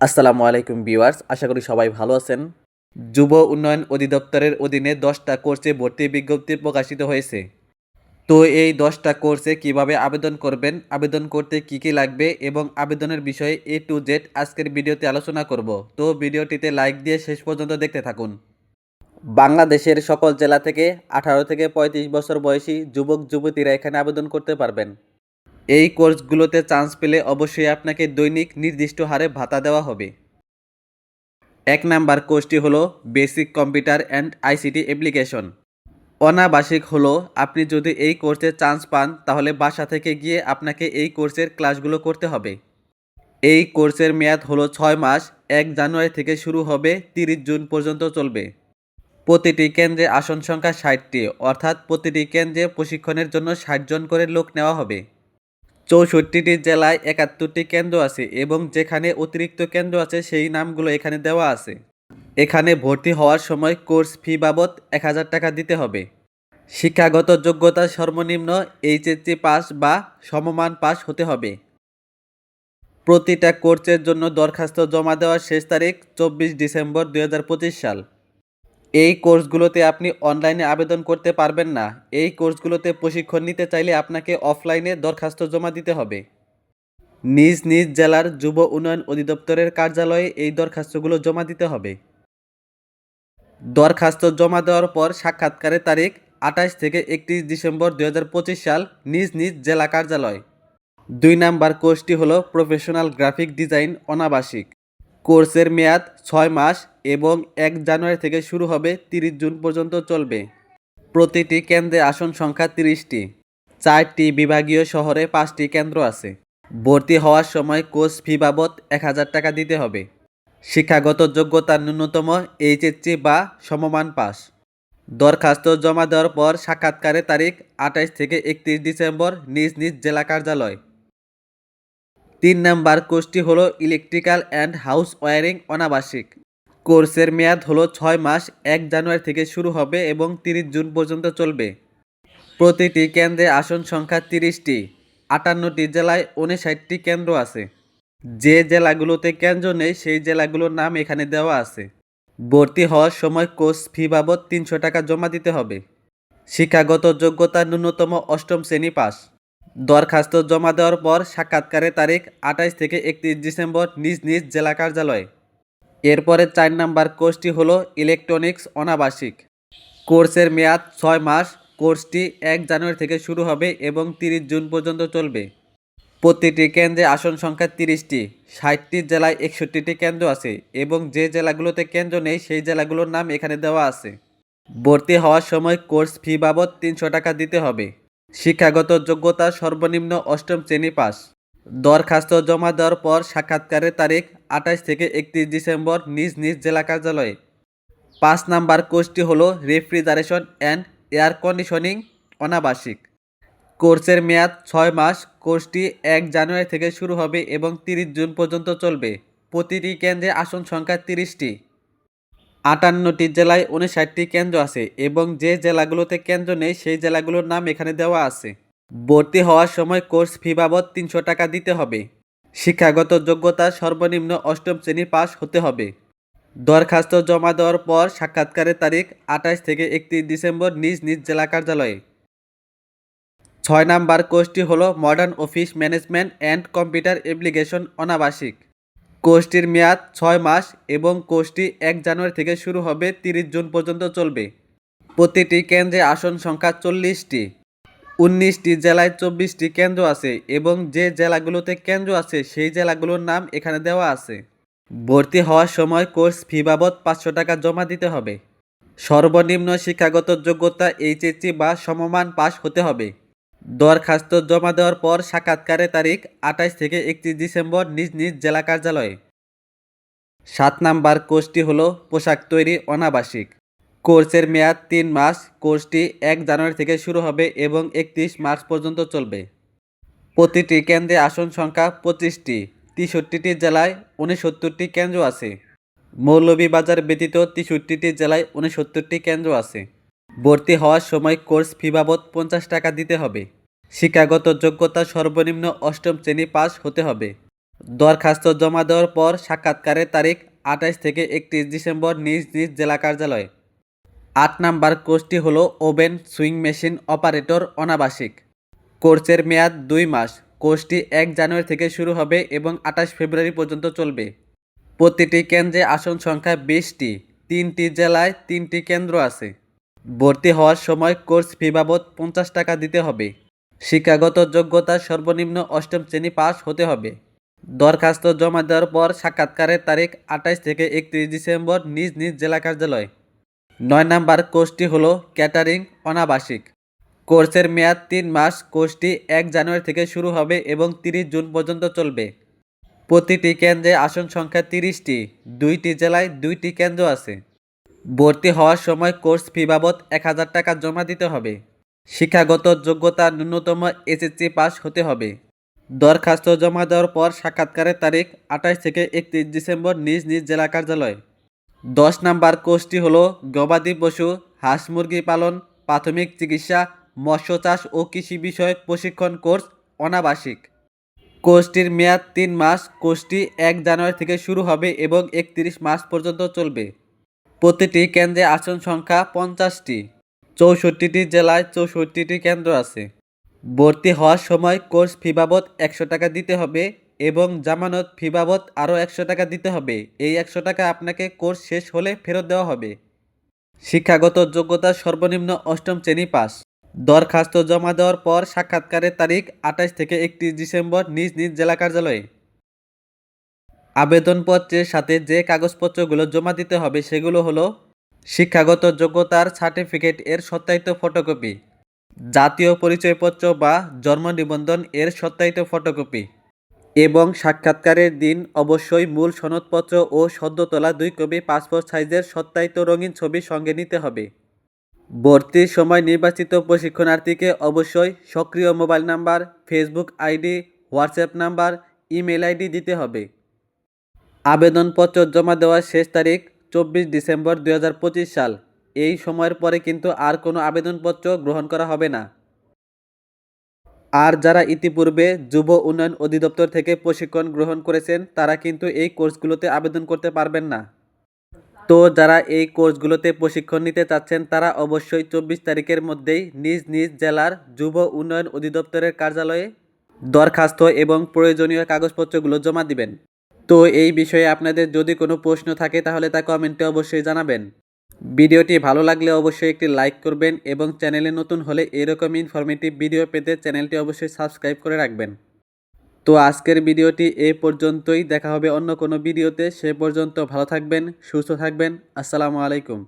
আসসালামু আলাইকুম ভিউয়ার্স, আশা করি সবাই ভালো আছেন। যুব উন্নয়ন অধিদপ্তরের অধীনে দশটা কোর্সে ভর্তি বিজ্ঞপ্তি প্রকাশিত হয়েছে। তো এই দশটা কোর্সে কীভাবে আবেদন করবেন, আবেদন করতে কি কি লাগবে এবং আবেদনের বিষয়ে এ টু জেড আজকের ভিডিওতে আলোচনা করব। তো ভিডিওটিতে লাইক দিয়ে শেষ পর্যন্ত দেখতে থাকুন। বাংলাদেশের সকল জেলা থেকে আঠারো থেকে পঁয়ত্রিশ বছর বয়সী যুবক যুবতীরা এখানে আবেদন করতে পারবেন। এই কোর্সগুলোতে চান্স পেলে অবশ্যই আপনাকে দৈনিক নির্দিষ্ট হারে ভাতা দেওয়া হবে। এক নাম্বার কোর্সটি হলো basic computer and ICT application. অনাবাসিক হলো আপনি যদি এই কোর্সে চান্স পান তাহলে বাসা থেকে গিয়ে আপনাকে এই কোর্সের ক্লাসগুলো করতে হবে। এই কোর্সের মেয়াদ হলো ছয় মাস, এক জানুয়ারি থেকে শুরু হবে তিরিশ জুন পর্যন্ত চলবে। প্রতিটি কেন্দ্রে আসন সংখ্যা ষাটটি, অর্থাৎ প্রতিটি কেন্দ্রে প্রশিক্ষণের জন্য ষাট জন করে লোক নেওয়া হবে। চৌষট্টিটি জেলায় একাত্তরটি কেন্দ্র আছে এবং যেখানে অতিরিক্ত কেন্দ্র আছে সেই নামগুলো এখানে দেওয়া আছে। এখানে ভর্তি হওয়ার সময় কোর্স ফি বাবদ এক হাজার টাকা দিতে হবে। শিক্ষাগত যোগ্যতা সর্বনিম্ন এইচএসসি পাস বা সমমান পাস হতে হবে। প্রতিটা কোর্সের জন্য দরখাস্ত জমা দেওয়ার শেষ তারিখ চব্বিশ ডিসেম্বর দু হাজার পঁচিশ সাল। এই কোর্সগুলোতে আপনি অনলাইনে আবেদন করতে পারবেন না। এই কোর্সগুলোতে প্রশিক্ষণ নিতে চাইলে আপনাকে অফলাইনে দরখাস্ত জমা দিতে হবে। নিজ নিজ জেলার যুব উন্নয়ন অধিদপ্তরের কার্যালয়ে এই দরখাস্তগুলো জমা দিতে হবে। দরখাস্ত জমা দেওয়ার পর সাক্ষাৎকারের তারিখ আঠাশ থেকে একত্রিশ ডিসেম্বর দু হাজার পঁচিশ সাল, নিজ নিজ জেলা কার্যালয়। দুই নাম্বার কোর্সটি হলো প্রফেশনাল গ্রাফিক ডিজাইন অনাবাসিক। কোর্সের মেয়াদ ছয় মাস এবং এক জানুয়ারি থেকে শুরু হবে তিরিশ জুন পর্যন্ত চলবে। প্রতিটি কেন্দ্রে আসন সংখ্যা তিরিশটি। চারটি বিভাগীয় শহরে পাঁচটি কেন্দ্র আছে। ভর্তি হওয়ার সময় কোর্স ফি বাবদ এক হাজার টাকা দিতে হবে। শিক্ষাগত যোগ্যতা ন্যূনতম এইচএসসি বা সমমান পাস। দরখাস্ত জমা দেওয়ার পর সাক্ষাৎকারের তারিখ আঠাশ থেকে একত্রিশ ডিসেম্বর নিজ নিজ জেলা কার্যালয়। তিন নাম্বার কোর্সটি হলো ইলেকট্রিক্যাল অ্যান্ড হাউস ওয়ারিং অনাবাসিক। কোর্সের মেয়াদ হলো ছয় মাস, এক জানুয়ারি থেকে শুরু হবে এবং তিরিশ জুন পর্যন্ত চলবে। প্রতিটি কেন্দ্রে আসন সংখ্যা তিরিশটি, আটান্নটি জেলায় উনষাটটি কেন্দ্র আছে। যে জেলাগুলোতে কেন্দ্র নেই, সেই জেলাগুলোর নাম এখানে দেওয়া আছে। ভর্তি হওয়ার সময় কোর্স ফি বাবদ তিনশো টাকা জমা দিতে হবে। শিক্ষাগত যোগ্যতা ন্যূনতম অষ্টম শ্রেণি পাস। দরখাস্ত জমা দেওয়ার পর সাক্ষাৎকারের তারিখ আঠাশ থেকে একত্রিশ ডিসেম্বর নিজ নিজ জেলা কার্যালয়ে। এরপরে চার নাম্বার কোর্সটি হলো ইলেকট্রনিক্স অনাবাসিক। কোর্সের মেয়াদ ছয় মাস, কোর্সটি এক জানুয়ারি থেকে শুরু হবে এবং তিরিশ জুন পর্যন্ত চলবে। প্রতিটি কেন্দ্রে আসন সংখ্যা তিরিশটি, ষাটটি জেলায় একষট্টিটি কেন্দ্র আছে এবং যে জেলাগুলোতে কেন্দ্র নেই সেই জেলাগুলোর নাম এখানে দেওয়া আছে। ভর্তি হওয়ার সময় কোর্স ফি বাবদ তিনশো টাকা দিতে হবে। শিক্ষাগত যোগ্যতা সর্বনিম্ন অষ্টম শ্রেণি পাস। দরখাস্ত জমা দেওয়ার পর সাক্ষাৎকারের তারিখ আঠাশ থেকে একত্রিশ ডিসেম্বর নিজ নিজ জেলা কার্যালয়ে। পাঁচ নাম্বার কোর্সটি হলো রেফ্রিজারেশন অ্যান্ড এয়ার কন্ডিশনিং অনাবাসিক। কোর্সের মেয়াদ ছয় মাস, কোর্সটি এক জানুয়ারি থেকে শুরু হবে এবং তিরিশ জুন পর্যন্ত চলবে। প্রতিটি কেন্দ্রে আসন সংখ্যা তিরিশটি। আটান্নটি জেলায় উনষাটটি কেন্দ্র আছে এবং যে জেলাগুলোতে কেন্দ্র নেই, সেই জেলাগুলোর নাম এখানে দেওয়া আছে। ভর্তি হওয়ার সময় কোর্স ফি বাবদ তিনশো টাকা দিতে হবে। শিক্ষাগত যোগ্যতা সর্বনিম্ন অষ্টম শ্রেণি পাস হতে হবে। দরখাস্ত জমা দেওয়ার পর সাক্ষাৎকারের তারিখ আঠাশ থেকে একত্রিশ ডিসেম্বর নিজ নিজ জেলা কার্যালয়ে। ছয় নাম্বার কোর্সটি হলো modern office management and computer application অনাবাসিক। কোর্সটির মেয়াদ ছয় মাস এবং কোর্সটি এক জানুয়ারি থেকে শুরু হবে তিরিশ জুন পর্যন্ত চলবে। প্রতিটি কেন্দ্রে আসন সংখ্যা চল্লিশটি। উনিশটি জেলায় চব্বিশটি কেন্দ্র আছে এবং যে জেলাগুলোতে কেন্দ্র আছে সেই জেলাগুলোর নাম এখানে দেওয়া আছে। ভর্তি হওয়ার সময় কোর্স ফি বাবদ পাঁচশো টাকা জমা দিতে হবে। সর্বনিম্ন শিক্ষাগত যোগ্যতা এইচএসসি বা সমমান পাস হতে হবে। দরখাস্ত জমা দেওয়ার পর সাক্ষাৎকারের তারিখ আঠাশ থেকে একত্রিশ ডিসেম্বর নিজ নিজ জেলা কার্যালয়ে। সাত নাম্বার কোর্সটি হলো পোশাক তৈরি অনাবাসিক। কোর্সের মেয়াদ তিন মাস, কোর্সটি এক জানুয়ারি থেকে শুরু হবে এবং একত্রিশ মার্চ পর্যন্ত চলবে। প্রতিটি কেন্দ্রে আসন সংখ্যা পঁচিশটি, তেষট্টিটি জেলায় উনসত্তরটি কেন্দ্র আছে। মৌলভীবাজার ব্যতীত তেষট্টিটি জেলায় উনসত্তরটি কেন্দ্র আছে। ভর্তি হওয়ার সময় কোর্স ফি বাবদ পঞ্চাশ টাকা দিতে হবে। শিক্ষাগত যোগ্যতা সর্বনিম্ন অষ্টম শ্রেণি পাস হতে হবে। দরখাস্ত জমা দেওয়ার পর সাক্ষাৎকারের তারিখ আঠাশ থেকে একত্রিশ ডিসেম্বর নিজ নিজ জেলা কার্যালয়। আট নাম্বার কোর্সটি হল ওভেন সুইং মেশিন অপারেটর অনাবাসিক। কোর্সের মেয়াদ দুই মাস। কোর্সটি এক জানুয়ারি থেকে শুরু হবে এবং আঠাশ ফেব্রুয়ারি পর্যন্ত চলবে। প্রতিটি কেন্দ্রে আসন সংখ্যা বিশটি। তিনটি জেলায় তিনটি কেন্দ্র আছে। ভর্তি হওয়ার সময় কোর্স ফি বাবদ পঞ্চাশ টাকা দিতে হবে। শিক্ষাগত যোগ্যতা সর্বনিম্ন অষ্টম শ্রেণি পাস হতে হবে। দরখাস্ত জমা দেওয়ার পর সাক্ষাৎকারের তারিখ আঠাশ থেকে একত্রিশ ডিসেম্বর নিজ নিজ জেলা কার্যালয়। নয় নাম্বার কোর্সটি হল ক্যাটারিং অনাবাসিক। কোর্সের মেয়াদ তিন মাস, কোর্সটি এক জানুয়ারি থেকে শুরু হবে এবং তিরিশ জুন পর্যন্ত চলবে। প্রতিটি কেন্দ্রে আসন সংখ্যা তিরিশটি, দুইটি জেলায় দুইটি কেন্দ্র আছে। ভর্তি হওয়ার সময় কোর্স ফি বাবদ এক হাজার টাকা জমা দিতে হবে। শিক্ষাগত যোগ্যতা ন্যূনতম এসএসসি পাস হতে হবে। দরখাস্ত জমা দেওয়ার পর সাক্ষাৎকারের তারিখ আঠাশ থেকে একত্রিশ ডিসেম্বর নিজ নিজ জেলা কার্যালয়। দশ নাম্বার কোর্সটি হল গবাদি পশু, হাঁস মুরগি পালন, প্রাথমিক চিকিৎসা, মৎস্য চাষ ও কৃষি বিষয়ক প্রশিক্ষণ কোর্স অনাবাসিক। কোর্সটির মেয়াদ তিন মাস, কোর্সটি এক জানুয়ারি থেকে শুরু হবে এবং একত্রিশ মাস পর্যন্ত চলবে। প্রতিটি কেন্দ্রে আসন সংখ্যা পঞ্চাশটি। চৌষট্টিটি জেলায় চৌষট্টিটি কেন্দ্র আছে। ভর্তি হওয়ার সময় কোর্স ফি বাবদ একশো টাকা দিতে হবে এবং জামানত ফি বাবদ আরও একশো টাকা দিতে হবে। এই একশো টাকা আপনাকে কোর্স শেষ হলে ফেরত দেওয়া হবে। শিক্ষাগত যোগ্যতা সর্বনিম্ন অষ্টম শ্রেণি পাস। দরখাস্ত জমা দেওয়ার পর সাক্ষাৎকারের তারিখ আঠাশ থেকে একত্রিশ ডিসেম্বর নিজ নিজ জেলা কার্যালয়ে। আবেদনপত্রের সাথে যে কাগজপত্রগুলো জমা দিতে হবে সেগুলো হলো শিক্ষাগত যোগ্যতার সার্টিফিকেট এর সত্যায়িত ফটোকপি, জাতীয় পরিচয়পত্র বা জন্ম নিবন্ধন এর সত্যায়িত ফটোকপি এবং সাক্ষাৎকারের দিন অবশ্যই মূল সনদপত্র ও সদ্য তোলা দুই কপি পাসপোর্ট সাইজের সত্যায়িত রঙিন ছবি সঙ্গে নিতে হবে। ভর্তির সময় নির্বাচিত প্রশিক্ষণার্থীকে অবশ্যই সক্রিয় mobile number, Facebook ID, WhatsApp number, email ID দিতে হবে। আবেদনপত্র জমা দেওয়ার শেষ তারিখ চব্বিশ ডিসেম্বর দু হাজার পঁচিশ সাল। এই সময়ের পরে কিন্তু আর কোনো আবেদনপত্র গ্রহণ করা হবে না। আর যারা ইতিপূর্বে যুব উন্নয়ন অধিদপ্তর থেকে প্রশিক্ষণ গ্রহণ করেছেন, তারা কিন্তু এই কোর্সগুলোতে আবেদন করতে পারবেন না। তো যারা এই কোর্সগুলোতে প্রশিক্ষণ নিতে চাচ্ছেন, তারা অবশ্যই চব্বিশ তারিখের মধ্যেই নিজ নিজ জেলার যুব উন্নয়ন অধিদপ্তরের কার্যালয়ে দরখাস্ত এবং প্রয়োজনীয় কাগজপত্রগুলো জমা দিবেন। তো এই বিষয়ে আপনাদের যদি কোনো প্রশ্ন থাকে তাহলে তা কমেন্টে অবশ্যই জানাবেন। ভিডিওটি ভালো লাগলে অবশ্যই একটি লাইক করবেন এবং চ্যানেলে নতুন হলে এরকম ইনফরমেটিভ ভিডিও পেতে চ্যানেলটি অবশ্যই সাবস্ক্রাইব করে রাখবেন। তো আজকের ভিডিওটি এ পর্যন্তই। দেখা হবে অন্য কোনো ভিডিওতে। সে পর্যন্ত ভালো থাকবেন, সুস্থ থাকবেন। আসসালামু আলাইকুম।